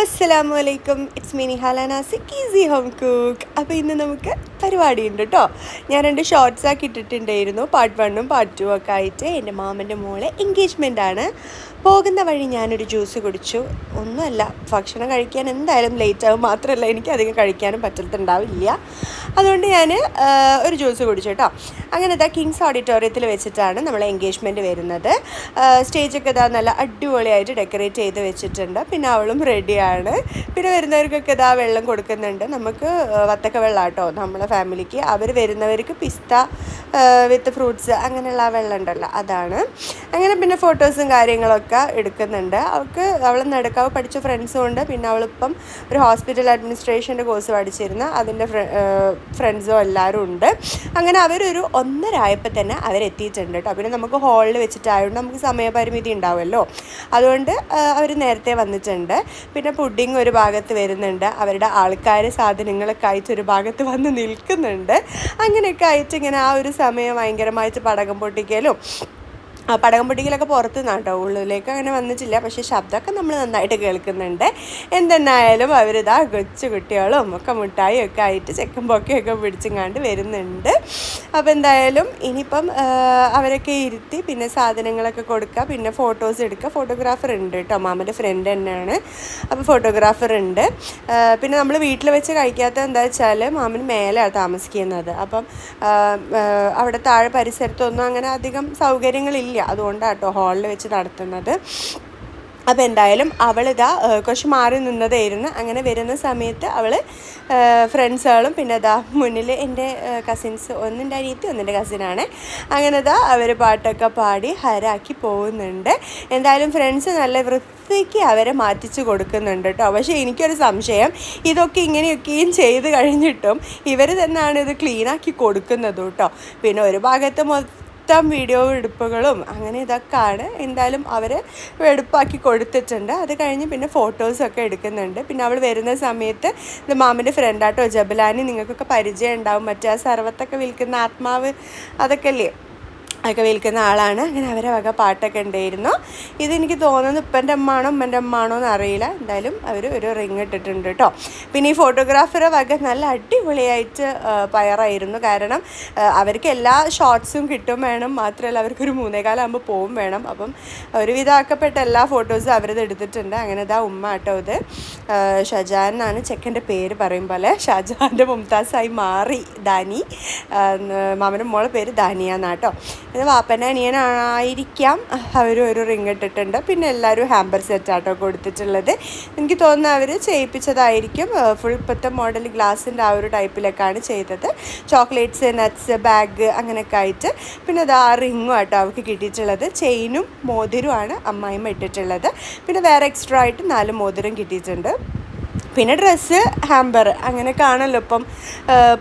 അസ്സലാമു അലൈക്കും. It's Mini ഹലാനാസിക് ഈസി ഹോം കുക്ക് അപ്പോൾ ഇന്ന് നമുക്ക് പരിപാടിയുണ്ട് കേട്ടോ. ഞാൻ രണ്ട് ഷോർട്സ് ആക്കി ഇട്ടിട്ടുണ്ടായിരുന്നു. പാർട്ട് വണ്ണും പാർട്ട് ടു ഒക്കെ ആയിട്ട് എന്റെ മാമന്റെ മോളെ എൻഗേജ്മെന്റ് ആണ്. പോകുന്ന വഴി ഞാനൊരു ജ്യൂസ് കുടിച്ചു. ഒന്നുമല്ല ഭക്ഷണം കഴിക്കാൻ എന്തായാലും ലേറ്റ് ആവും മാത്രമല്ല എനിക്ക് അധികം കഴിക്കാനും പറ്റത്തുണ്ടാവില്ല. അതുകൊണ്ട് ഞാൻ ഒരു ജ്യൂസ് കുടിച്ചു കേട്ടോ. അങ്ങനെ ഇതാ കിങ്സ് ഓഡിറ്റോറിയത്തിൽ വെച്ചിട്ടാണ് നമ്മൾ എൻഗേജ്മെന്റ് വരുന്നത്. സ്റ്റേജൊക്കെ ഇതാ നല്ല അടിപൊളിയായിട്ട് ഡെക്കറേറ്റ് ചെയ്ത് വെച്ചിട്ടുണ്ട്. പിന്നെ അവളും റെഡിയാണ് പിന്നെ വരുന്നവർക്കൊക്കെ ഇതാ വെള്ളം കൊടുക്കുന്നുണ്ട്. നമുക്ക് വത്തക്ക വെള്ളം കേട്ടോ ഫാമിലിക്ക്. അവർ വരുന്നവർക്ക് പിസ്ത വിത്ത് ഫ്രൂട്ട്സ് അങ്ങനെയുള്ള ആ വെള്ളം ഉണ്ടല്ലോ അതാണ്. അങ്ങനെ പിന്നെ ഫോട്ടോസും കാര്യങ്ങളൊക്കെ എടുക്കുന്നുണ്ട്. അവൾക്ക് അവൾ നടക്കാവ് പഠിച്ച ഫ്രണ്ട്സും ഉണ്ട്. പിന്നെ അവളിപ്പം ഒരു ഹോസ്പിറ്റൽ അഡ്മിനിസ്ട്രേഷന്റെ കോഴ്സ് പഠിച്ചിരുന്ന അതിന്റെ ഫ്രണ്ട്സും എല്ലാവരും ഉണ്ട്. അങ്ങനെ അവരൊരു ഒന്നര തന്നെ അവരെത്തിയിട്ടുണ്ട് കേട്ടോ. പിന്നെ നമുക്ക് ഹാളിൽ വെച്ചിട്ടായതുകൊണ്ട് നമുക്ക് സമയപരിമിതി ഉണ്ടാവുമല്ലോ. അതുകൊണ്ട് അവർ നേരത്തെ വന്നിട്ടുണ്ട്. പിന്നെ പുഡിങ് ഒരു ഭാഗത്ത് വരുന്നുണ്ട്. അവരുടെ ആൾക്കാർ സാധനങ്ങളൊക്കെ അയച്ച് ഒരു ഭാഗത്ത് വന്ന് നിൽക്കുന്നുണ്ട്. അങ്ങനെയൊക്കെ ആയിട്ട് ഇങ്ങനെ ആ ഒരു സമയം ഭയങ്കരമായിട്ട് പടകം പൊട്ടിക്കലും ആ പുറത്തു നിന്നാണ് കേട്ടോ ഉള്ളിലേക്ക് അങ്ങനെ വന്നിട്ടില്ല. പക്ഷേ ശബ്ദമൊക്കെ നമ്മൾ നന്നായിട്ട് കേൾക്കുന്നുണ്ട്. എന്തെന്നായാലും അവരിതാ കൊച്ചു കുട്ടികളും ഒക്കെ മുട്ടായും ഒക്കെ ആയിട്ട് ചെക്കൻ പൊക്കയൊക്കെ പിടിച്ചിങ്ങാണ്ട് വരുന്നുണ്ട്. അപ്പോൾ എന്തായാലും ഇനിയിപ്പം അവരൊക്കെ ഇരുത്തി പിന്നെ സാധനങ്ങളൊക്കെ കൊടുക്കുക. പിന്നെ ഫോട്ടോസ് എടുക്കുക. ഫോട്ടോഗ്രാഫർ ഉണ്ട് കേട്ടോ. മാമന്റെ ഫ്രണ്ട് തന്നെയാണ്. അപ്പോൾ ഫോട്ടോഗ്രാഫർ ഉണ്ട്. പിന്നെ നമ്മൾ വീട്ടിൽ വെച്ച് കഴിക്കാത്ത എന്താ വെച്ചാൽ മാമന് മേലെയാണ് താമസിക്കുന്നത്. അപ്പം അവിടെ താഴെ പരിസരത്തൊന്നും അങ്ങനെ അധികം സൗകര്യങ്ങളില്ല. അതുകൊണ്ടാണ് കേട്ടോ ഹാളിൽ വെച്ച് നടത്തുന്നത്. അപ്പോൾ എന്തായാലും അവളിതാ കുറച്ച് മാറി നിന്നതായിരുന്നു. അങ്ങനെ വരുന്ന സമയത്ത് അവൾ ഫ്രണ്ട്സുകളും പിന്നെ ഇതാ മുന്നിൽ എന്റെ കസിൻസ് ഒന്നിന്റെ അനിയത്തി ഒന്നിന്റെ കസിനാണ് അങ്ങനെ ഇതാ അവർ പാട്ടൊക്കെ പാടി ഹരാക്കി പോകുന്നുണ്ട്. എന്തായാലും ഫ്രണ്ട്സ് നല്ല വൃത്തിക്ക് അവരെ മാറ്റിച്ച് കൊടുക്കുന്നുണ്ട് കേട്ടോ പക്ഷേ എനിക്കൊരു സംശയം. ഇതൊക്കെ ഇങ്ങനെയൊക്കെയും ചെയ്ത് കഴിഞ്ഞിട്ടും ഇവർ തന്നെയാണ് ഇത് ക്ലീനാക്കി കൊടുക്കുന്നത് കേട്ടോ പിന്നെ ഒരു ഭാഗത്ത് മൊത്തം വീഡിയോ എടുപ്പുകളും അങ്ങനെ ഇതൊക്കെയാണ്. എന്തായാലും അവർ എടുപ്പാക്കി കൊടുത്തിട്ടുണ്ട്. അത് കഴിഞ്ഞ് പിന്നെ ഫോട്ടോസൊക്കെ എടുക്കുന്നുണ്ട്. പിന്നെ അവൾ വരുന്ന സമയത്ത് ഇത് മാമിന്റെ ഫ്രണ്ടാട്ടോ ജബലാനി. നിങ്ങൾക്കൊക്കെ പരിചയം ഉണ്ടാവും. മറ്റേ ആ സർവത്തൊക്കെ വിൽക്കുന്ന ആത്മാവ്. അതൊക്കെ അല്ലേ അതൊക്കെ വിൽക്കുന്ന ആളാണ്. അങ്ങനെ അവരെ വക പാട്ടൊക്കെ ഉണ്ടായിരുന്നു. ഇതെനിക്ക് തോന്നുന്നു ഇപ്പന്റെ അമ്മാണോ ഉമ്മന്റെ അമ്മാണോ എന്ന് അറിയില്ല എന്തായാലും അവർ ഒരു റിങ് ഇട്ടിട്ടുണ്ട് കേട്ടോ പിന്നെ ഈ ഫോട്ടോഗ്രാഫറെ വക നല്ല അടിപൊളിയായിട്ട് പയറായിരുന്നു. കാരണം അവർക്ക് എല്ലാ ഷോട്ട്സും കിട്ടും വേണം. മാത്രമല്ല അവർക്കൊരു മൂന്നേകാലാകുമ്പോൾ പോവും വേണം. അപ്പം ഒരുവിധമാക്കപ്പെട്ട എല്ലാ ഫോട്ടോസും അവരത് എടുത്തിട്ടുണ്ട്. അങ്ങനെ ഇതാ ഉമ്മ കേട്ടോ ഇത്. ഷജാൻ എന്നാണ് ചെക്കന്റെ പേര് പറയും പോലെ. ഷജാന്റെ മുംതാസായി മാറി. ദാനി. മാമനും മോളെ പേര് ദാനിയ എന്നാട്ടോ ഇത് വാപ്പന്റെ അനിയനായിരിക്കാം. അവർ ഒരു റിങ് ഇട്ടിട്ടുണ്ട്. പിന്നെ എല്ലാവരും ഹാമ്പർ സെറ്റാട്ടോ കൊടുത്തിട്ടുള്ളത്. എനിക്ക് തോന്നുന്നു അവർ ചെയ്യിപ്പിച്ചതായിരിക്കും. ഫുൾ ഇപ്പോഴത്തെ മോഡൽ ഗ്ലാസിന്റെ ആ ഒരു ടൈപ്പിലൊക്കെയാണ് ചെയ്തത്. ചോക്ലേറ്റ്സ് നട്ട്സ് ബാഗ് അങ്ങനെയൊക്കെ ആയിട്ട്. പിന്നെ അത് ആ റിങ്ങും ആട്ടോ അവർക്ക് കിട്ടിയിട്ടുള്ളത്. ചെയിനും മോതിരവുമാണ് അമ്മായിമ്മ ഇട്ടിട്ടുള്ളത്. പിന്നെ വേറെ എക്സ്ട്രാ ആയിട്ട് നാല് മോതിരം കിട്ടിയിട്ടുണ്ട്. പിന്നെ ഡ്രസ്സ് ഹാമ്പർ അങ്ങനെയൊക്കെ ആണല്ലോ ഇപ്പം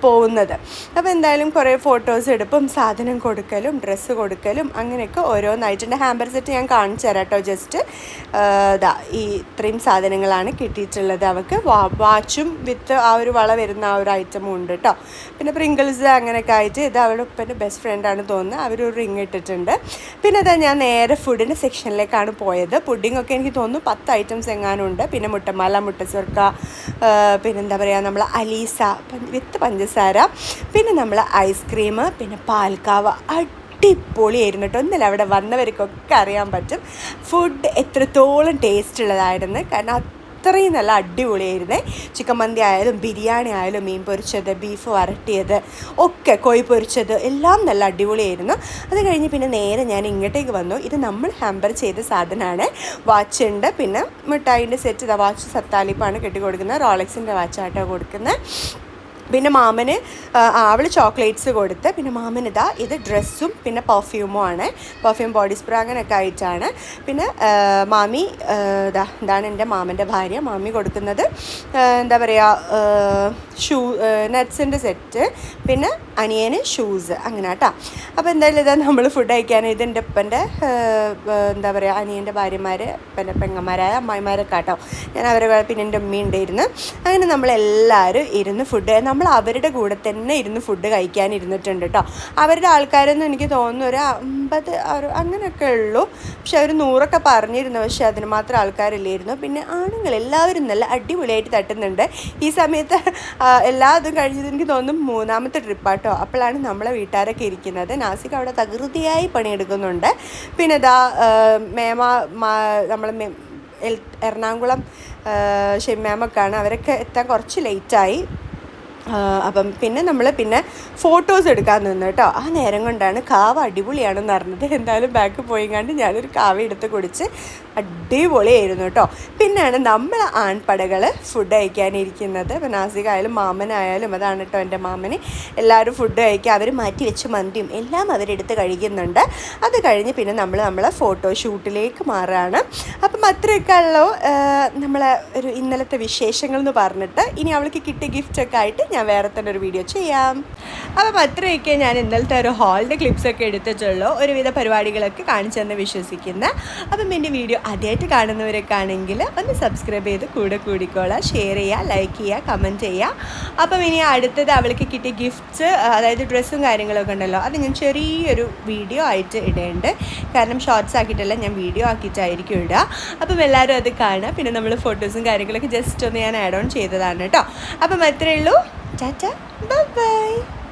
പോകുന്നത്. അപ്പോൾ എന്തായാലും കുറേ ഫോട്ടോസ് എടുപ്പും സാധനം കൊടുക്കലും ഡ്രസ്സ് കൊടുക്കലും അങ്ങനെയൊക്കെ ഓരോന്നായിട്ട് എന്റെ ഹാമ്പർ സെറ്റ് ഞാൻ കാണിച്ചു തരാം കേട്ടോ ജസ്റ്റ് ഇതാ ഈ ഇത്രയും സാധനങ്ങളാണ് കിട്ടിയിട്ടുള്ളത് അവൾക്ക് വാച്ചും വിത്ത് ആ ഒരു വള വരുന്ന ആ ഒരു ഐറ്റമും ഉണ്ട് കേട്ടോ. പിന്നെ പ്രിങ്കിൾസ് അങ്ങനെയൊക്കെ ആയിട്ട് ഇത് അവളുടെ ഉപ്പന്റെ ബെസ്റ്റ് ഫ്രണ്ടാണ് തോന്നുന്നത് അവരൊരു റിങ് ഇട്ടിട്ടുണ്ട്. പിന്നെ അതാ ഞാൻ നേരെ ഫുഡിന്റെ സെക്ഷനിലേക്കാണ് പോയത്. പുഡിംഗ് ഒക്കെ എനിക്ക് തോന്നുന്നു പത്ത് ഐറ്റംസ് എങ്ങാനുണ്ട് പിന്നെ മുട്ടമാല മുട്ടസുർക്ക ആ, പിന്നെന്താ പറയുക നമ്മൾ അലീസ വിത്ത് പഞ്ചസാര പിന്നെ നമ്മൾ ഐസ്ക്രീം പിന്നെ പാൽക്കാവ. അടിപൊളിയായിരുന്നു കേട്ടോ. ഒന്നല്ല അവിടെ വന്നവർക്കൊക്കെ അറിയാൻ പറ്റും. ഫുഡ് എത്രത്തോളം ടേസ്റ്റ് ഉള്ളതായിരുന്നു. കാരണം അത്രയും നല്ല അടിപൊളിയായിരുന്നേ. ചിക്കൻ മന്തി ആയാലും ബിരിയാണി ആയാലും മീൻ പൊരിച്ചത് ബീഫ് വരട്ടിയത് ഒക്കെ കോഴി പൊരിച്ചത് എല്ലാം നല്ല അടിപൊളിയായിരുന്നു. അത് കഴിഞ്ഞ് പിന്നെ നേരെ ഞാൻ ഇങ്ങോട്ടേക്ക് വന്നു. ഇത് നമ്മൾ ഹാമ്പർ ചെയ്ത സാധനമാണ്. വാച്ച് ഉണ്ട്. പിന്നെ മിഠായിന്റെ സെറ്റ് വാച്ച് സത്താലിപ്പാണ് കെട്ടി കൊടുക്കുന്നത് റോളക്സിന്റെ വാച്ചാട്ടോ കൊടുക്കുന്നത്. പിന്നെ മാമന് അവൾ ചോക്ലേറ്റ്സ് കൊടുത്ത് പിന്നെ മാമന് ഇതാ ഇത് ഡ്രസ്സും പിന്നെ പെർഫ്യൂമും ആണ്. പെർഫ്യൂം ബോഡി സ്പ്രേ അങ്ങനെയൊക്കെ ആയിട്ടാണ്. പിന്നെ മാമി ഇതാ ഇതാണ് എന്റെ മാമന്റെ ഭാര്യ. മാമി കൊടുക്കുന്നത് എന്താ പറയുക ഷൂ നട്ട്സിന്റെ സെറ്റ് പിന്നെ അനിയന് ഷൂസ് അങ്ങനെ കേട്ടോ അപ്പോൾ എന്തായാലും ഇതാ നമ്മൾ ഫുഡ് കഴിക്കാൻ ഇത് എന്റെ ഉപ്പന്റെ എന്താ പറയുക അനിയന്റെ ഭാര്യമാർ പിന്നെ പെങ്ങന്മാരായ അമ്മായിമാരൊക്കെ കേട്ടോ ഞാൻ അവരെ പിന്നെ എന്റെ ഉമ്മയുണ്ടായിരുന്നു അങ്ങനെ നമ്മളെല്ലാവരും ഇരുന്ന് ഫുഡ് നമ്മൾ അവരുടെ കൂടെ തന്നെ ഇരുന്ന് ഫുഡ് കഴിക്കാനിരുന്നിട്ടുണ്ട് കേട്ടോ അവരുടെ ആൾക്കാരെന്ന് എനിക്ക് തോന്നുന്നു ഒരു അമ്പത് അങ്ങനെയൊക്കെ ഉള്ളൂ. പക്ഷെ അവർ നൂറൊക്കെ പറഞ്ഞിരുന്നു. പക്ഷെ അതിന് മാത്രം ആൾക്കാരില്ലായിരുന്നു. പിന്നെ ആണുങ്ങൾ എല്ലാവരും നല്ല അടിപൊളിയായിട്ട് തട്ടുന്നുണ്ട്. ഈ സമയത്ത് എല്ലാ ഇതും കഴിഞ്ഞത് എനിക്ക് തോന്നുന്നു മൂന്നാമത്തെ ട്രിപ്പാട്ടോ അപ്പോഴാണ് നമ്മളെ വീട്ടുകാരൊക്കെ ഇരിക്കുന്നത്. നാസിക് അവിടെ തകൃതിയായി പണിയെടുക്കുന്നുണ്ട്. പിന്നെ ഇതാ മേമ നമ്മൾ എറണാകുളം ഷെമ്മാമൊക്കെയാണ്. അവരൊക്കെ എത്താൻ കുറച്ച് ലേറ്റായി അപ്പം പിന്നെ നമ്മൾ പിന്നെ ഫോട്ടോസ് എടുക്കാൻ നിന്ന് കേട്ടോ ആ നേരം കൊണ്ടാണ് കാവ അടിപൊളിയാണെന്ന് അറിഞ്ഞത്. എന്തായാലും ബാക്ക് പോയി കണ്ട് ഞാനൊരു കാവ എടുത്ത് കുടിച്ച് അടിപൊളിയായിരുന്നു കേട്ടോ പിന്നെയാണ് നമ്മൾ ആൺപടകൾ ഫുഡ് കഴിക്കാനിരിക്കുന്നത്. ഇപ്പം നാസിക ആയാലും മാമനായാലും അതാണ് കേട്ടോ എന്റെ മാമന്. എല്ലാവരും ഫുഡ് കഴിക്കുക അവർ മാറ്റി വെച്ച് മന്തിയും എല്ലാം അവരെടുത്ത് കഴിക്കുന്നുണ്ട്. അത് കഴിഞ്ഞ് പിന്നെ നമ്മൾ നമ്മളെ ഫോട്ടോ ഷൂട്ടിലേക്ക് മാറുകയാണ് അപ്പം അത്രയൊക്കെ ഉള്ളൂ. നമ്മളെ ഒരു ഇന്നലത്തെ വിശേഷങ്ങൾ എന്ന് പറഞ്ഞിട്ട് ഇനി അവൾക്ക് കിട്ടിയ ഗിഫ്റ്റൊക്കെ ആയിട്ട് ഞാൻ വേറെ തന്നെ ഒരു വീഡിയോ ചെയ്യാം. അപ്പം അത്രയൊക്കെ ഞാൻ ഇന്നലത്തെ ഒരു ഹാളിന്റെ ക്ലിപ്സൊക്കെ എടുത്തിട്ടുള്ളൂ. ഒരുവിധ പരിപാടികളൊക്കെ കാണിച്ചെന്ന് വിശ്വസിക്കുന്ന. അപ്പം എന്റെ വീഡിയോ ആദ്യമായിട്ട് കാണുന്നവരൊക്കെ ആണെങ്കിൽ ഒന്ന് സബ്സ്ക്രൈബ് ചെയ്ത് കൂടെ കൂടിക്കോളാം. ഷെയർ ചെയ്യുക ലൈക്ക് ചെയ്യുക കമന്റ് ചെയ്യുക. അപ്പം ഇനി അടുത്തത് അവൾക്ക് കിട്ടിയ ഗിഫ്റ്റ്സ് അതായത് ഡ്രസ്സും കാര്യങ്ങളൊക്കെ ഉണ്ടല്ലോ. അത് ഞാൻ ചെറിയൊരു വീഡിയോ ആയിട്ട് ഇടേണ്ട. കാരണം ഷോർട്സ് ആക്കിയിട്ടല്ല ഞാൻ വീഡിയോ ആക്കിയിട്ടായിരിക്കും ഇടുക. അപ്പം എല്ലാവരും അത് കാണുക. പിന്നെ നമ്മൾ ഫോട്ടോസും കാര്യങ്ങളൊക്കെ ജസ്റ്റ് ഒന്ന് ഞാൻ ആഡ് ഓൺ ചെയ്തതാണ് കേട്ടോ. അപ്പം അത്രയേ ഉള്ളൂ. Ta-ta. Bye-bye.